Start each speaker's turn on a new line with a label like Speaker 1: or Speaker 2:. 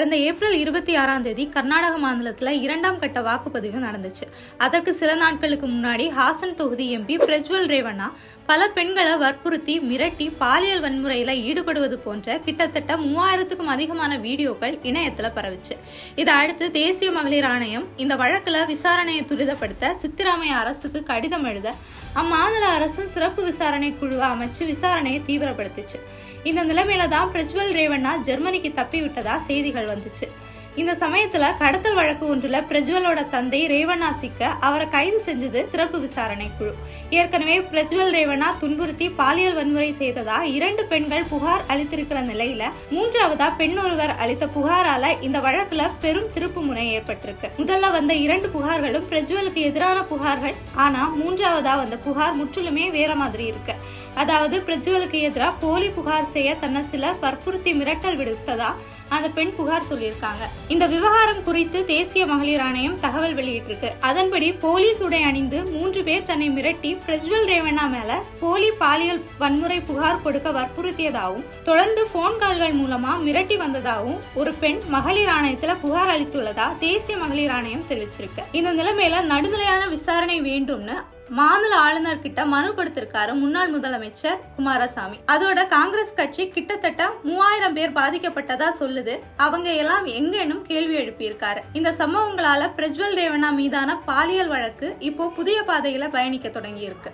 Speaker 1: கடந்த ஏப்ரல் இருபத்தி ஆறாம் தேதி கர்நாடக மாநிலத்தில் இரண்டாம் கட்ட வாக்குப்பதிவு நடந்துச்சு. அதற்கு சில நாட்களுக்கு முன்னாடி ஹாசன் தொகுதி எம்பி பிரஜ்வல் ரேவண்ணா பல பெண்களை வற்புறுத்தி மிரட்டி பாலியல் வன்முறையில் ஈடுபடுவது போன்ற கிட்டத்தட்ட மூவாயிரத்துக்கும் அதிகமான வீடியோக்கள் இணையத்தில் பரவுச்சு. இதை அடுத்து தேசிய மகளிர் ஆணையம் இந்த வழக்கில் விசாரணையை துரிதப்படுத்த சித்திராமைய அரசுக்கு கடிதம் எழுத அம்மாநில அரசும் சிறப்பு விசாரணை குழுவை அமைச்சு விசாரணையை தீவிரப்படுத்துச்சு. இந்த நிலைமையில தான் பிரஜ்வல் ரேவண்ணா ஜெர்மனிக்கு தப்பி விட்டதா செய்திகள் வந்துச்சு. இந்த சமயத்துல கடத்தல் வழக்கு ஒன்றுல பிரஜ்வலோட தந்தை ரேவண்ணா சிக்க அவரை கைது செஞ்சது சிறப்பு விசாரணை குழு. ஏற்கனவே பிரஜ்வல் ரேவண்ணா துன்புறுத்தி பாலியல் வன்முறை செய்ததா இரண்டு பெண்கள் புகார் அளித்திருக்கிற நிலையில மூன்றாவதா பெண் ஒருவர் அளித்த புகாரால இந்த வழக்குல பெரும் திருப்பு முனை ஏற்பட்டிருக்கு. முதல்ல வந்த இரண்டு புகார்களும் பிரஜ்வலுக்கு எதிரான புகார்கள். ஆனா மூன்றாவதா வந்த புகார் முற்றிலுமே வேற மாதிரி இருக்கு. அதாவது பிரஜ்வலுக்கு எதிராக போலி புகார் செய்ய தன்னை சிலர் வற்புறுத்தி மிரட்டல் விடுத்ததா அந்த பெண் புகார் சொல்லியிருக்காங்க. இந்த விவகாரம் குறித்து தேசிய மகளிர் ஆணையம் தகவல் வெளியிட்டிருக்கு. அதன்படி போலீஸ் உடை அணிந்து மூன்று பேர் தன்னை மிரட்டி பிரஜ்வல் ரேவண்ணா மேல போலி பாலியல் வன்முறை புகார் கொடுக்க வற்புறுத்தியதாகவும் தொடர்ந்து போன் கால்கள் மூலமா மிரட்டி வந்ததாகவும் ஒரு பெண் மகளிர் ஆணையத்துல புகார் அளித்துள்ளதா தேசிய மகளிர் ஆணையம் தெரிவிச்சிருக்கு. இந்த நிலைமையில நடுநிலையான விசாரணை வேண்டும்னு மாநில ஆளுநர் கிட்ட மனு கொடுத்திருக்காரு முன்னாள் முதலமைச்சர் குமாரசாமி. அதோட காங்கிரஸ் கட்சி கிட்டத்தட்ட மூவாயிரம் பேர் பாதிக்கப்பட்டதா சொல்லுது. அவங்க எல்லாம் எங்கேனும் கேள்வி எழுப்பியிருக்காரு. இந்த சம்பவங்களால பிரஜ்வல் ரேவனா மீதான பாலியல் வழக்கு இப்போ புதிய பாதையில பயணிக்க தொடங்கி இருக்கு